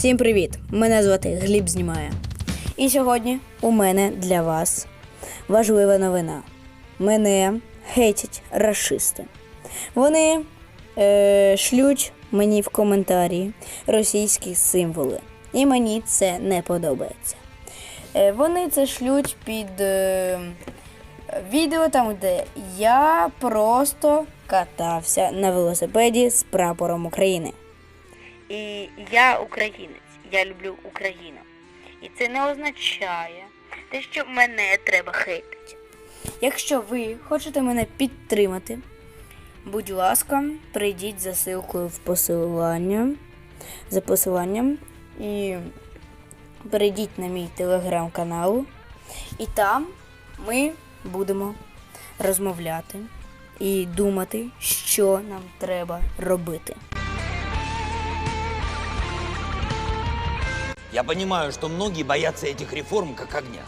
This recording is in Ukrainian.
Всім привіт! Мене звати Гліб Знімає. І сьогодні у мене для вас важлива новина. Мене хейтять расисти. Вони е, шлють мені в коментарі російські символи. І мені це не подобається. Е, вони це шлють під е, відео там, де я просто катався на велосипеді з прапором України. І я українець, я люблю Україну. І це не означає те, що мене треба хейтити. Якщо ви хочете мене підтримати, будь ласка, прийдіть за ссылкою в посилання, за посиланням і перейдіть на мій телеграм-канал. І там ми будемо розмовляти і думати, що нам треба робити. Я понимаю, что многие боятся этих реформ как огня.